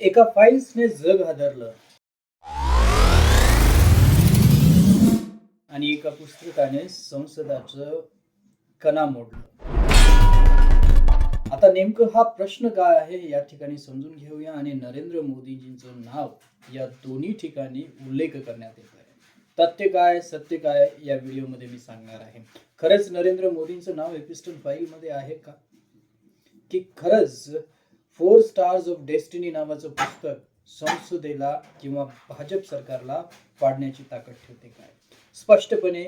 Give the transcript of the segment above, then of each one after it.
एका फाईल्सने जग हादरलं आणि एका पुस्तकाने संसदाचं कणा मोडलं. आता नेमकं हा प्रश्न काय आहे या ठिकाणी समजून घेऊया. आणि नरेंद्र मोदीजींचं नाव या दोन्ही ठिकाणी उल्लेख करण्यात येत आहे. तथ्य काय सत्य काय या व्हिडिओमध्ये मी सांगणार आहे. खरंच नरेंद्र मोदींचं नाव एपिस्टल फाईलमध्ये आहे का? की खरंच फोर स्टार्स ऑफ डेस्टिनी नावाचं पुस्तक संसदेला किंवा भाजप सरकारला पाडण्याची ताकद ठेवते काय स्पष्टपणे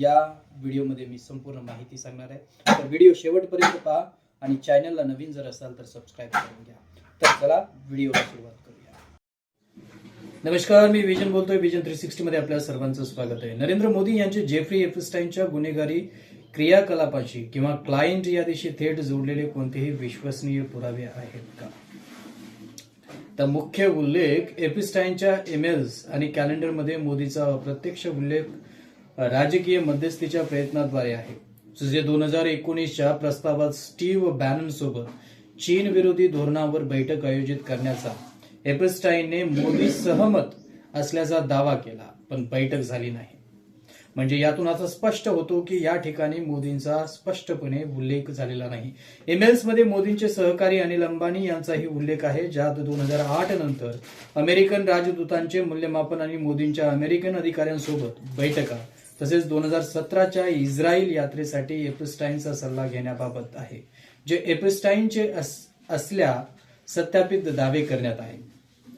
या व्हिडिओमध्ये मी संपूर्ण माहिती सांगणार आहे. तर व्हिडिओ शेवटपर्यंत पहा आणि चॅनलला नवीन जर असाल तर सबस्क्राईब करून घ्या. तर चला व्हिडिओला सुरुवात करूया. नमस्कार मी विजन बोलतोय. विजन थ्री सिक्स्टी मध्ये आपल्या सर्वांचं स्वागत आहे. नरेंद्र मोदी यांचे जेफ्री एफस्टाईनच्या गुन्हेगारी क्रियाकलापाशी किंवा क्लायंट यादीशी थेट जोडलेले कोणतेही विश्वसनीय पुरावे आहेत का? तर मुख्य उल्लेख एपिस्टाईनच्या ईमेल्स आणि कॅलेंडरमध्ये मोदीचा अप्रत्यक्ष उल्लेख राजकीय मध्यस्थीच्या प्रयत्नाद्वारे आहे. जे दोन हजार एकोणीसच्या प्रस्तावात स्टीव्ह बॅनन सोबत चीन विरोधी धोरणावर बैठक आयोजित करण्याचा एपिस्टाईनने मोदी सहमत असल्याचा दावा केला पण बैठक झाली नाही. म्हणजे यातून असं स्पष्ट होतो की या ठिकाणी मोदींचा स्पष्टपणे उल्लेख झालेला नाही. ईमेल्समध्ये मोदींचे सहकारी अनिल अंबानी यांचाही उल्लेख आहे ज्यात दोन हजार आठ नंतर अमेरिकन राजदूतांचे मूल्यमापन आणि मोदींच्या अमेरिकन अधिकाऱ्यांसोबत बैठका तसेच दोन हजार सतराच्या इस्रायल यात्रेसाठी एपिस्टाईनचा सल्ला घेण्याबाबत आहे जे एपिस्टाईनचे अस- असल्या सत्यापित दावे करण्यात आहे.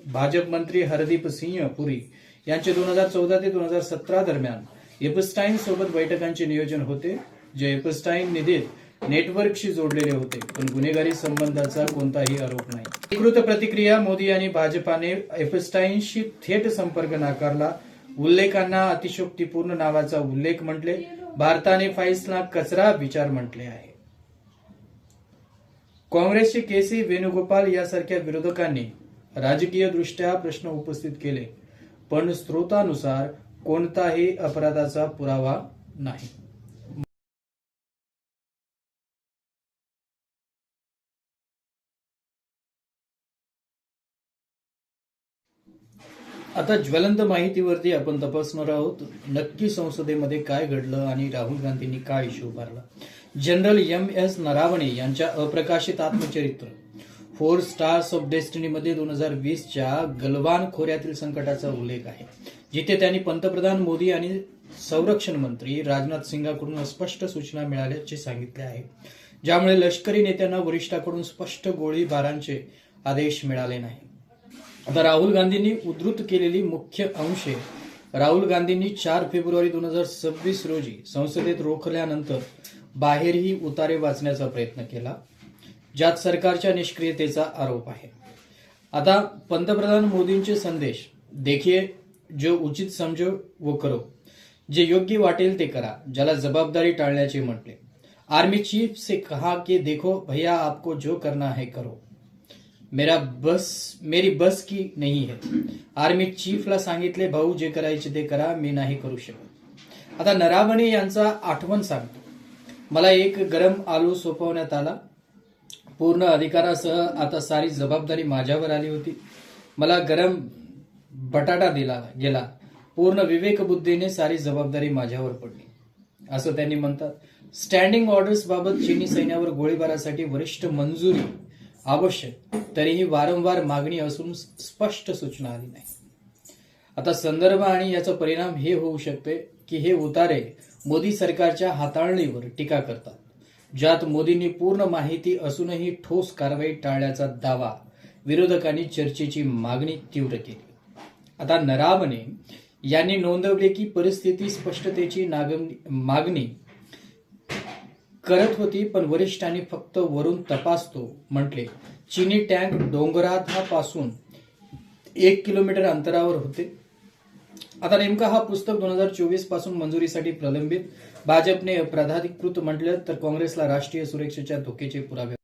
भाजप मंत्री हरदीप सिंह पुरी यांचे दोन हजार चौदा ते दोन हजार सतरा दरम्यान एपस्टाईन सोबत बैठकांचे नियोजन होते जे एपस्टाईन निधीत नेटवर्कशी जोडलेले होते पण गुन्हेगारी संबंधाचा कोणताही आरोप नाही. अधिकृत प्रतिक्रिया मोदी आणि भाजपाने एपस्टाईनशी थेट संपर्क नाकारला. उल्लेखांना अतिशोक्तीपूर्ण नावाचा उल्लेख म्हटले. भारताने फाईल्सला कचरा विचार म्हटले आहे. काँग्रेसचे के सी वेणुगोपाल यासारख्या विरोधकांनी राजकीय दृष्ट्या प्रश्न उपस्थित केले. पण स्रोतानुसार कोणताही अपराधाचा पुरावा नाही. आता ज्वलंत माहितीवरती आपण तपासणार आहोत. नक्की संसदेमध्ये काय घडलं आणि राहुल गांधींनी काय इश्यू उभारला? जनरल एम एस नरावणे यांच्या अप्रकाशित आत्मचरित्र. फोर स्टार्स ऑफ डेस्टिनीमध्ये दोन हजार वीसच्या गलवान खोऱ्यातील संकटाचा उल्लेख आहे. जिथे त्यांनी पंतप्रधान मोदी आणि संरक्षण मंत्री राजनाथ सिंगाकडून स्पष्ट सूचना मिळाल्याचे सांगितले आहे. ज्यामुळे लष्करी नेत्यांना वरिष्ठाकडून स्पष्ट गोळीबारांचे आदेश मिळाले नाही. आता राहुल गांधींनी उद्धृत केलेली मुख्य अंशे राहुल गांधींनी चार फेब्रुवारी दोन हजार सव्वीस रोजी संसदेत रोखल्यानंतर बाहेरही उतारे वाचण्याचा प्रयत्न केला ज्यात सरकारच्या निष्क्रियतेचा आरोप आहे. आता पंतप्रधान मोदींचे संदेश देखील जो उचित समजो वो करो. जे योग्य वाटेल ते करा ज्याला जबाबदारी टाळण्याचे म्हटले. आर्मी चीफ से कहा कि देखो भैया आपको जो करना है करो. मेरा बस मेरी बस की नाही है. आर्मी चीफला सांगितले भाऊ जे करायचे ते करा मी नाही करू शकत. आता नरावणे यांचा आठवण सांगतो. मला एक गरम आलू सोपवण्यात आला. पूर्ण अधिकारासह आता सारी जबाबदारी माझ्यावर आली होती. मला गरम बटाटा दिला गेला. पूर्ण विवेकबुद्धीने सारी जबाबदारी माझ्यावर पडली. असं त्यांनी म्हणतात. स्टँडिंग ऑर्डर्स बाबत चीनी सैन्यावर गोळीबारासाठी वरिष्ठ मंजुरी आवश्यक. तरीही वारंवार मागणी असून स्पष्ट सूचना आली नाही. आता संदर्भ आणि याचा परिणाम हे होऊ शकते की हे उतारे मोदी सरकारच्या हाताळणीवर टीका करतात. ज्यात मोदींनी पूर्ण माहिती असूनही ठोस कारवाई टाळल्याचा दावा विरोधकांनी चर्चेची मागणी तीव्र केली. आता नरावणे यांनी नोंदवले की परिस्थिती स्पष्टतेची मागणी करत होती पण वरिष्ठांनी फक्त वरून तपासतो म्हटले चिनी टँक डोंगराथापासून एक किलोमीटर अंतरावर होते. आता नेमका हा पुस्तक दोन हजार चोवीसपासून मंजुरीसाठी प्रलंबित. भाजपने प्राधिकृत म्हटलं तर काँग्रेसला राष्ट्रीय सुरक्षेच्या धोक्याचे पुरावे